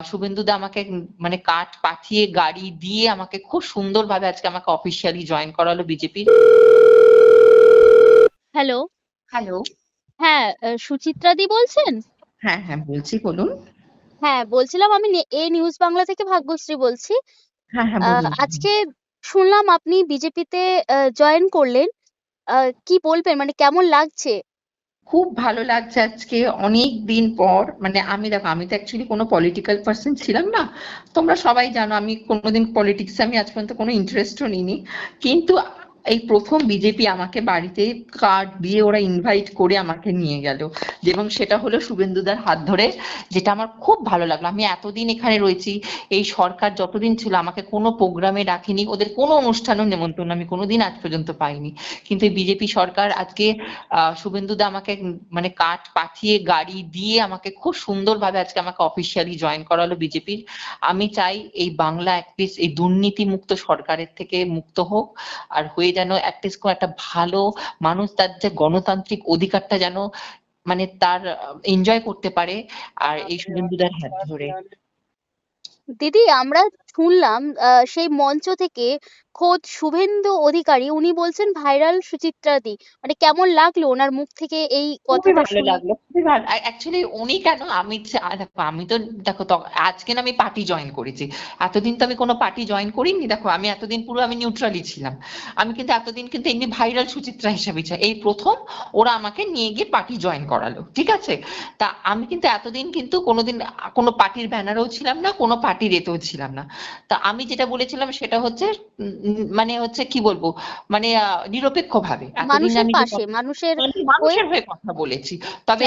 শুভেন্দুদা আমাকে মানে কাঠ পাঠিয়ে গাড়ি দিয়ে আমাকে খুব সুন্দরভাবে আজকে আমাকে অফিসিয়ালি জয়েন করালো বিজেপি হ্যালো হ্যালো হ্যাঁ সুচিত্রা দি বলছেন? হ্যাঁ হ্যাঁ বলছি বলুন। হ্যাঁ বলছিলাম আমি এ নিউজ বাংলা থেকে ভাগ্যশ্রী বলছি। হ্যাঁ হ্যাঁ আজকে শুনলাম আপনি বিজেপিতে জয়েন করলেন। কি বলবেন? মানে কেমন লাগছে? খুব ভালো লাগছে আজকে অনেক দিন পর। মানে আমি দেখো, আমি তো অ্যাকচুয়ালি কোনো পলিটিক্যাল পার্সন ছিলাম না। তোমরা সবাই জানো আমি কোনোদিন পলিটিক্সে আমি আজ পর্যন্ত কোনো ইন্টারেস্টও নিইনি। কিন্তু এই প্রথম বিজেপি আমাকে বাড়িতে কার্ড দিয়ে ওরা ইনভাইট করে আমাকে নিয়ে গেল। এবং সেটা হলো শুভেন্দুদার হাত ধরে, যেটা আমার খুব ভালো লাগল। আমি এতদিন এখানে রয়েছি, এই সরকার যতদিন ছিল আমাকে কোনো প্রোগ্রামে ডাকেনি ওদের কোনো অনুষ্ঠানও নেমন্তন্ন আমি কোনোদিন আজ পর্যন্ত পাইনি। কিন্তু বিজেপি সরকার আজকে শুভেন্দুদা আমাকে মানে কাঠ পাঠিয়ে গাড়ি দিয়ে আমাকে খুব সুন্দরভাবে আজকে আমাকে অফিসিয়ালি জয়েন করালো বিজেপির। আমি চাই এই বাংলা অ্যাটলিস্ট এই দুর্নীতি মুক্ত সরকারের থেকে মুক্ত হোক, আর হয়ে যেন অ্যাটলিস্ট কোনো একটা ভালো মানুষ তার যে গণতান্ত্রিক অধিকারটা যেন মানে তার এনজয় করতে পারে। আর এই শুভেন্দুদার হাত ধরে। দিদি আমরা শুনলাম আহ, সেই মঞ্চ থেকে খোদ শুভেন্দু অধিকারী উনি বলছেন ভাইরাল সুচিত্রা দি। মানে কেমন লাগল ওনার মুখ থেকে এই কথাটা ভালো লাগল অ্যাকচুয়ালি উনি কেন আমি দেখো আমি তো দেখো আজকে না আমি পার্টি জয়েন করেছি। এতদিন তো আমি কোনো পার্টি জয়েন করিনি দেখো আমি এতদিন পুরো আমি নিউট্রালি ছিলাম। আমি কিন্তু এতদিন কিন্তু এমনি ভাইরাল সুচিত্রা হিসাবে এই প্রথম ওরা আমাকে নিয়ে গিয়ে পার্টি জয়েন করালো ঠিক আছে? তা আমি কিন্তু এতদিন কিন্তু কোনোদিন কোনো পার্টির ব্যানারেও ছিলাম না কোনো পার্টির এতেও ছিলাম না। তা আমি যেটা বলেছিলাম সেটা হচ্ছে মানে হচ্ছে কি বলব মানে নিরপেক্ষ ভাবে মানুষের আমি পাশে মানুষের মানুষের হয়ে কথা বলেছি। তবে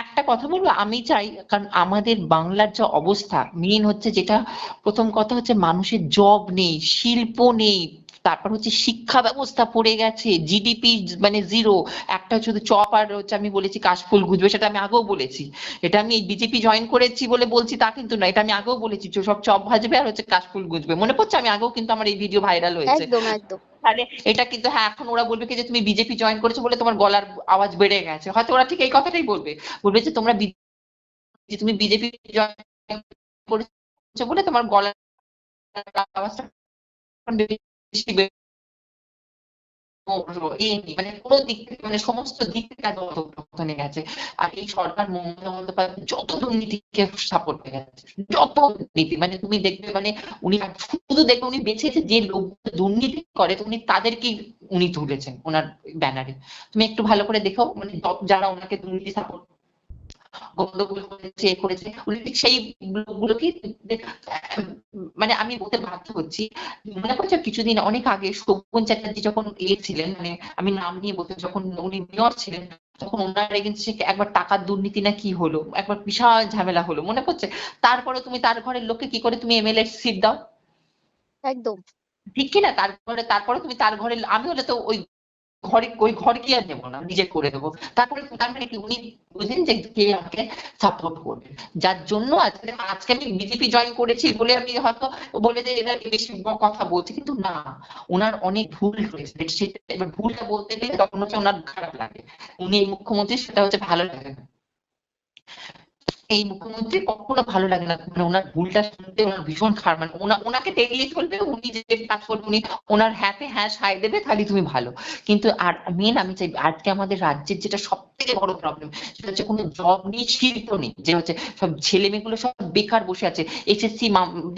একটা কথা বলব আমি চাই কারণ আমাদের বাংলার যা অবস্থা মেন হচ্ছে যেটা প্রথম কথা হচ্ছে মানুষের জব নেই শিল্প নেই তারপর হচ্ছে শিক্ষা ব্যবস্থা পড়ে গেছে জিডিপি মানে জিরো একটা শুধু চপ আর হচ্ছে আমি বলেছি কাশফুল গুজবে সেটা আমি আগেও বলেছি। এটা আমি এই বিজেপি জয়েন করেছি বলে বলছি তা কিন্তু না এটা আমি আগেও বলেছি সব চপ ভাজবে আর হচ্ছে কাশফুল গুজবে মনে পড়ছে আমি আগেও কিন্তু আমার এই ভিডিও ভাইরাল হয়েছে। একদম একদম। তাহলে এটা কিন্তু হ্যাঁ এখন ওরা বলবে কি যে তুমি বিজেপি জয়েন করেছ বলে তোমার গলার আওয়াজ বেড়ে গেছে। হয়তো ওরা ঠিক এই কথাটাই বলবে। বলবে যে তোমরা যে তুমি বিজেপি জয়েন করেছ বলে তোমার গলার আওয়াজটা মানে মানে যত দুর্নীতিকে সাপোর্ট গেছে যত দুর্নীতি মানে তুমি দেখবে মানে উনি শুধু উনি বেছেছে যে লোক দুর্নীতি করে উনি তাদেরকেই উনি তুলেছেন ওনার ব্যানারে। তুমি একটু ভালো করে দেখো মানে যারা ওনাকে দুর্নীতি সাপোর্ট গন্ডগোল করেছে করেছে। উনি ঠিক সেই লোকগুলোকে মানে আমি বলতে বাধ্য হচ্ছি। মনে করছ কিছুদিন অনেক আগে শোভন চ্যাটার্জি যখন এ ছিলেন মানে আমি নাম নিয়ে বলতে যখন উনি মেয়র ছিলেন তখন ওনার এগেন্সে একবার টাকার দুর্নীতি না কি হলো? একবার বিশাল ঝামেলা হলো মনে পড়ছে? তারপরে তুমি তার ঘরের লোককে কি করে তুমি এমএলএ সিট দাও? একদম। ঠিক কিনা? তারপরে তারপরে তুমি তার ঘরে আমি হলে তো ওই ঘরে, ওই ঘর কি আর নেব না, নিজে করে দেবো তারপরে তার মানে কি, উনি বুঝেন যে কে আমাকে সাপোর্ট করবে। যার জন্য আজকে আজকে আমি বিজেপি জয়েন করেছি বলে আমি হয়তো বলে যে এরা বেশি কথা বলছে। কিন্তু না, ওনার অনেক ভুল রয়েছে সেটা এবার ভুলটা বলতে গেলে তখন হচ্ছে ওনার খারাপ লাগে। উনি মুখ্যমন্ত্রী, সেটা হচ্ছে ভালো লাগে না। এই মুখ্যমন্ত্রী কখনো ভালো লাগে না। মানে ওনার ভুলটা শুনতে ওনার ভীষণ খারাপ। মানে ওনা ওনাকে দেখলে চলবে উনি যে কাজ করবে উনি ওনার হ্যাপে হ্যাঁ সায় দেবে তাহলে তুমি ভালো। কিন্তু আর মেন আমি চাই আজকে আমাদের রাজ্যের যেটা সব থেকে বড় প্রবলেম সেটা হচ্ছে কোনো জব নেই শিল্প নেই। যে হচ্ছে সব ছেলে মেয়েগুলো সব বেকার বসে আছে এসএসসি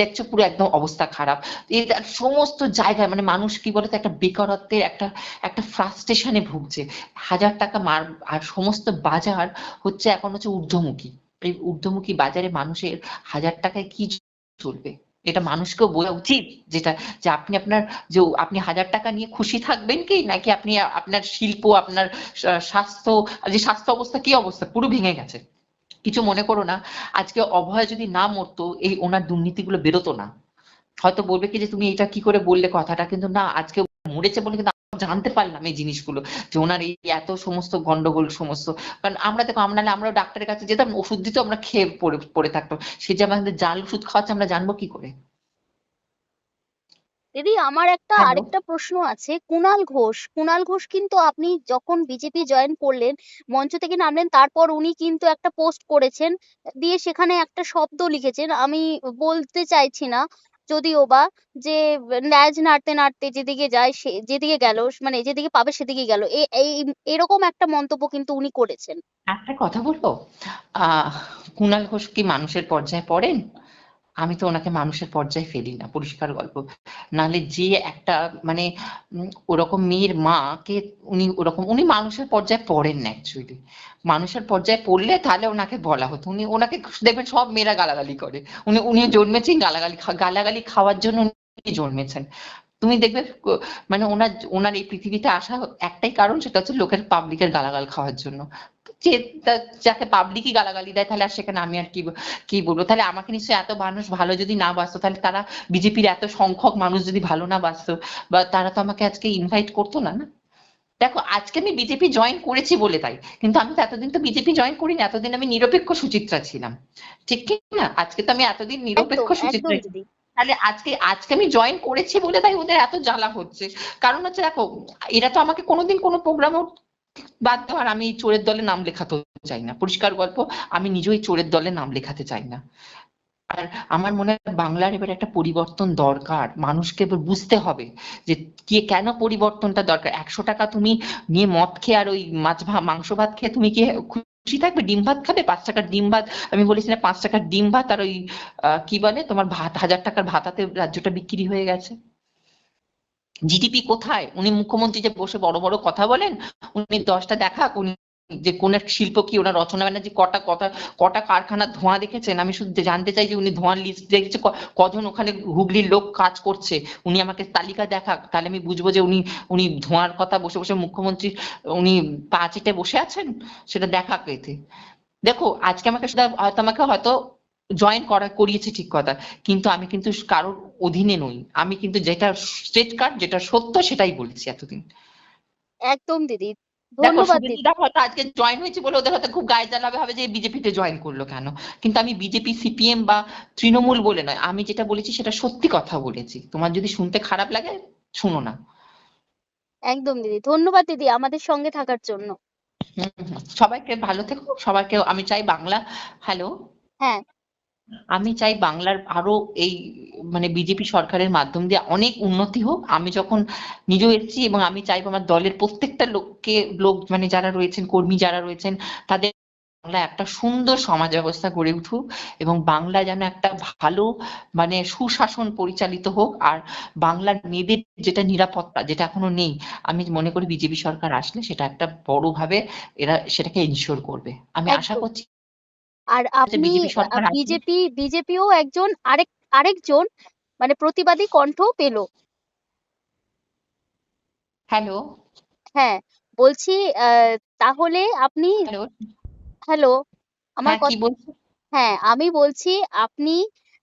দেখছ পুরো একদম অবস্থা খারাপ। দেখ, সমস্ত জায়গায় মানে মানুষ কি বলতো একটা বেকারত্বের একটা একটা ফ্রাস্ট্রেশনে ভুগছে। হাজার টাকা মার আর সমস্ত বাজার হচ্ছে এখন হচ্ছে ঊর্ধ্বমুখী। এই ঊর্ধ্বমুখী বাজারে মানুষের হাজার টাকায় কি চলবে? এটা মানুষকেও বোঝা উচিত যেটা, যে আপনি আপনার যে আপনি হাজার টাকা নিয়ে খুশি থাকবেন কি? নাকি আপনি আপনার শিল্প, আপনার স্বাস্থ্য, যে স্বাস্থ্য অবস্থা, কি অবস্থা? পুরো ভেঙে গেছে। কিছু মনে করো না, আজকে অভয় যদি না মরতো, এই ওনার দুর্নীতিগুলো বেরোতো না। হয়তো বলবে কি যে, তুমি এটা কি করে বললে কথাটা? কিন্তু না, আজকে মরেছে বলে কিন্তু জানতে পারলাম এই জিনিসগুলো যে ওনার এই এত সমস্ত গন্ডগোল সমস্ত। কারণ আমরা দেখো আমরা নাহলে আমরা ডাক্তারের কাছে যেতাম ওষুধ দিতে আমরা খেয়ে পড়ে পড়ে থাকতাম। সে যে আমাদের জাল ওষুধ খাওয়াচ্ছে আমরা জানব কি করে? দিদি আমার একটা আরেকটা প্রশ্ন আছে। কুণাল ঘোষ কুণাল ঘোষ কিন্তু আপনি যখন বিজেপি জয়েন করলেন মঞ্চ থেকে নামলেন তারপর উনি কিন্তু একটা পোস্ট করেছেন দিয়ে সেখানে একটা শব্দ লিখেছেন। আমি বলতে চাইছি না যদিও বা যে ন্যাজ নাড়তে নাড়তে যেদিকে যায় সে, যেদিকে গেল মানে যেদিকে পাবে সেদিকে গেল। এই, এরকম একটা মন্তব্য কিন্তু উনি করেছেন। একটা কথা বলব? আহ কুণাল ঘোষ কি মানুষের পর্যায়ে পড়েন? আমি তো ওনাকে মানুষের পর্যায়ে ফেলি না পরিষ্কার গল্প। নাহলে যে একটা মানে ওরকম মেয়ের মাকে উনি ওরকম, উনি মানুষের পর্যায়ে পড়েন না অ্যাকচুয়ালি মানুষের পর্যায়ে পড়লে তাহলে ওনাকে বলা হতো। উনি, ওনাকে দেখবেন সব মেয়েরা গালাগালি করে। উনি উনি জন্মেছেন, গালাগালি গালাগালি খাওয়ার জন্য উনি জন্মেছেন। তুমি দেখবে মানে ওনার ওনার এই পৃথিবীতে আসা একটাই কারণ সেটা হচ্ছে লোকের পাবলিকের গালাগাল খাওয়ার জন্য। যে যাকে পাবলিকই গালাগালি দেয় তাহলে আর সেখানে আমি আর কি কি বলব? তাহলে আমাকে নিশ্চয়ই এত মানুষ ভালো যদি না বাসতো তাহলে তারা বিজেপির এত সংখ্যক মানুষ যদি ভালো না বাসতো বা তারা তো আমাকে আজকে ইনভাইট করতো না না? দেখো আজকে আমি বিজেপি জয়েন করেছি বলে তাই কিন্তু আমি তো এতদিন তো বিজেপি জয়েন করিনি এতদিন আমি নিরপেক্ষ সুচিত্রা ছিলাম। ঠিক কি না? আজকে তো আমি এতদিন নিরপেক্ষ সুচিত্রা তাহলে আজকে আজকে আমি জয়েন করেছি বলে তাই ওদের এত জ্বালা হচ্ছে। কারণ হচ্ছে দেখো, এরা তো আমাকে কোনোদিন কোনো প্রোগ্রামও বাদ দেওয়ার, আমি চোরের দলে নাম লেখাতে চাই না। পরিষ্কার গল্প, আমি নিজেও এই চোরের দলে নাম লেখাতে চাই না। আর আমার মনে হয় বাংলার এবার একটা পরিবর্তন দরকার। মানুষকে এবার বুঝতে হবে যে কে, কেন পরিবর্তনটা দরকার? একশো টাকা তুমি নিয়ে মদ খেয়ে আর ওই মাছ ভা- মাংস ভাত খেয়ে তুমি কি খুশি থাকবে? ডিম ভাত খাবে? পাঁচ টাকার ডিম ভাত? আমি বলেছি না, পাঁচ টাকার ডিম ভাত আর ওই কি বলে? তোমার ভাত, হাজার টাকার ভাতাতে রাজ্যটা বিক্রি হয়ে গেছে। জিডিপি কোথায়? উনি মুখ্যমন্ত্রী যে বসে বড় বড় কথা বলেন, উনি দশটা দেখাক, উনি যে কোন এক শিল্প কি ওনার রচনা ব্যানার্জি কটা কথা, কটা কারখানার ধোঁয়া দেখেছেন? আমি শুধু জানতে চাই যে উনি ধোঁয়ার লিস্ট দেখেছে কজন ওখানে হুগলির লোক কাজ করছে? উনি আমাকে তালিকা দেখাক। তাহলে আমি বুঝব যে উনি উনি ধোঁয়ার কথা বসে বসে মুখ্যমন্ত্রী, উনি পা চেটে বসে আছেন? সেটা দেখাক এতে। দেখো, আজকে আমাকে শুধু হয়তো আমাকে হয়তো জয়েন করা, করিয়েছে ঠিক কথা। কিন্তু আমি কিন্তু কারোর অধীনে নই। আমি কিন্তু যেটা স্ট্রেট কার্ড যেটা সত্য, সেটাই বলেছি এতদিন। একদম দিদি। দেখো শুভেন্দুদা হয়তো আজকে জয়েন হয়েছে বলে ওদের হয়তো খুব গায়ে জ্বালাবে হবে যে বিজেপিতে জয়েন করল কেন? কিন্তু আমি বিজেপি সিপিএম বা তৃণমূল বলে নয় আমি যেটা বলেছি সেটা সত্যি কথা বলেছি। তোমার যদি শুনতে খারাপ লাগে শুনো না। একদম দিদি ধন্যবাদ দিদি আমাদের সঙ্গে থাকার জন্য। হুম, হুম। সবাইকে ভালো থেকো সবাইকে আমি চাই বাংলা। হ্যালো হ্যাঁ। আমি চাই বাংলার আরও এই মানে বিজেপি সরকারের মাধ্যম দিয়ে অনেক উন্নতি হোক। আমি যখন নিজেও এসেছি এবং আমি চাইব আমার দলের প্রত্যেকটা লোককে লোক মানে যারা রয়েছেন কর্মী যারা রয়েছেন তাদের বাংলা একটা সুন্দর সমাজ ব্যবস্থা গড়ে উঠুক এবং বাংলা যেন একটা ভালো মানে সুশাসন পরিচালিত হোক। আর বাংলার মেয়েদের যেটা নিরাপত্তা যেটা এখনও নেই আমি মনে করি বিজেপি সরকার আসলে সেটা একটা বড়ভাবে এরা সেটাকে এনশিওর করবে। আমি আশা করছি আর আপনি বিজেপি বিজেপি বিজেপিও একজন আরেক আরেকজন মানে প্রতিবাদী কণ্ঠ পেল। হ্যালো। হ্যাঁ বলছি তাহলে আপনি হ্যালো। আমার হ্যাঁ হ্যাঁ আমি বলছি আপনি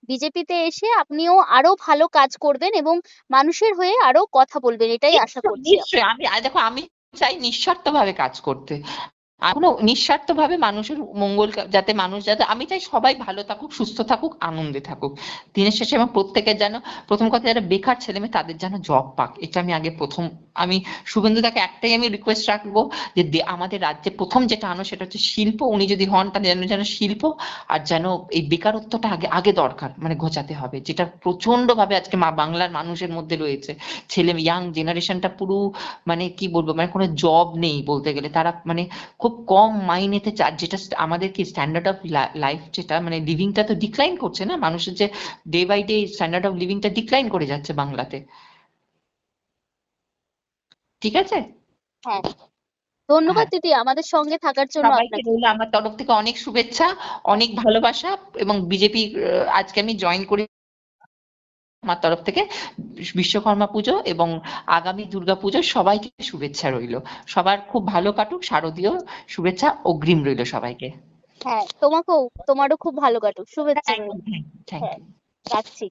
বিজেপিতে এসে আপনিও আরও ভালো কাজ করবেন এবং মানুষের হয়ে আরও কথা বলবেন এটাই আশা করছি আমি। দেখো আমি চাই নিঃস্বার্থ ভাবে কাজ করতে। এখনও নিঃস্বার্থ ভাবে মানুষের মঙ্গল যাতে মানুষ যাতে, আমি চাই সবাই ভালো থাকুক, সুস্থ থাকুক, আনন্দে থাকুক। দিনের শেষে আমার প্রত্যেকের যেন, প্রথম কথা যারা বেকার ছেলে মেয়ে, তাদের যেন জব পাক। এটা আমি আগে প্রথম, আমি শুভেন্দু দাকে একটাই আমি রিকোয়েস্ট রাখব যে আমাদের রাজ্যে প্রথম যেটা আনো সেটা হচ্ছে শিল্প। উনি যদি হন, তাহলে যেন যেন শিল্প আর যেন এই বেকারত্বটা আগে আগে দরকার মানে ঘোচাতে হবে। যেটা প্রচণ্ড ভাবে আজকে মা, বাংলার মানুষের মধ্যে রয়েছে। ছেলে ইয়াং জেনারেশনটা পুরো মানে কি বলব মানে কোনো জব নেই বলতে গেলে। তারা মানে খুব কম মাইনেতে যেটা আমাদের কি স্ট্যান্ডার্ড অফ লাইফ যেটা মানে লিভিংটা তো ডিক্লাইন করছে না? মানুষের যে day by day standard of লিভিংটা decline করে যাচ্ছে বাংলাতে। ঠিক আছে? হ্যাঁ। ধন্যবাদ হ্যাঁ। দিদি আমাদের সঙ্গে থাকার জন্য আপনাকে। আমার তরফ থেকে অনেক শুভেচ্ছা অনেক ভালোবাসা এবং বিজেপি আজকে আমি জয়েন করি। আমার তরফ থেকে বিশ্বকর্মা পুজো এবং আগামী দুর্গা পুজো সবাইকে শুভেচ্ছা রইল। সবার খুব ভালো কাটুক শারদীয় শুভেচ্ছা অগ্রিম রইল সবাইকে। হ্যাঁ তোমাকেও তোমারও খুব ভালো কাটুক। শুভেচ্ছা। হ্যাঁ রাখছি।